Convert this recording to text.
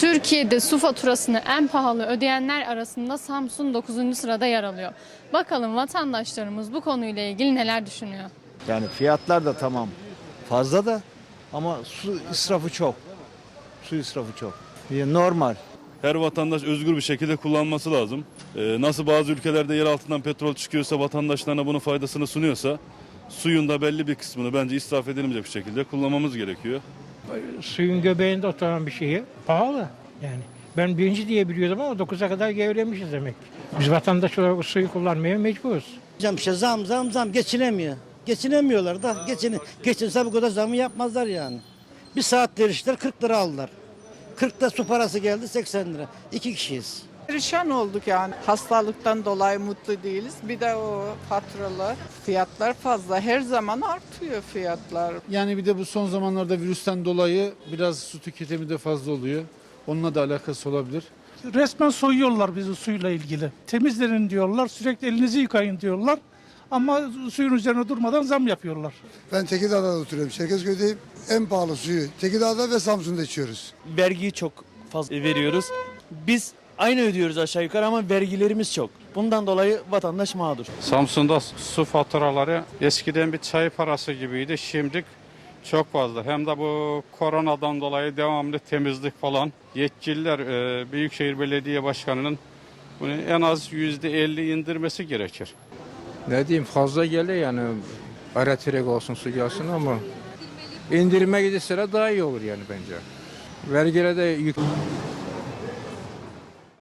Türkiye'de su faturasını en pahalı ödeyenler arasında Samsun 9. sırada yer alıyor. Bakalım vatandaşlarımız bu konuyla ilgili neler düşünüyor? Yani fiyatlar da tamam fazla da ama su israfı çok. Su israfı çok. Normal. Her vatandaş özgür bir şekilde kullanması lazım. Ee, nasıl bazı ülkelerde yer altından petrol çıkıyorsa vatandaşlarına bunun faydasını sunuyorsa suyun da belli bir kısmını bence israf edilmeyecek bir şekilde kullanmamız gerekiyor. Suyun göbeğinde oturan bir şeyi pahalı yani. Ben birinci diye biliyordum ama 9'a kadar gevremişiz demek. Biz vatandaş olarak suyu kullanmaya mecburuz. Hocam işte zam zam zam geçinemiyor. Geçinemiyorlar da geçin, geçinse bu kadar zamı yapmazlar yani. Bir saat derişler 40 lira aldılar. 40'ta su parası geldi 80 lira. İki kişiyiz. Perişan olduk yani. Hastalıktan dolayı mutlu değiliz. Bir de o faturalar, fiyatlar fazla. Her zaman artıyor fiyatlar. Yani bir de bu son zamanlarda virüsten dolayı biraz su tüketimi de fazla oluyor. Onunla da alakası olabilir. Resmen soyuyorlar bizi suyla ilgili. Temizlenin diyorlar, sürekli elinizi yıkayın diyorlar. Ama suyun üzerine durmadan zam yapıyorlar. Ben Tekirdağ'da oturuyorum. Çerkezköy'deyim. En pahalı suyu Tekirdağ'da ve Samsun'da içiyoruz. vergiyi çok fazla veriyoruz. Biz aynı ödüyoruz aşağı yukarı ama vergilerimiz çok. Bundan dolayı vatandaş mağdur. Samsun'da su faturaları eskiden bir çay parası gibiydi. Şimdi çok fazla. Hem de bu koronadan dolayı devamlı temizlik falan. Yetkililer e, Büyükşehir Belediye Başkanı'nın bunu en az %50 indirmesi gerekir. Ne diyeyim fazla geliyor yani. Araterek olsun su gelsin ama indirime gidilse daha iyi olur yani bence. Vergilere de yük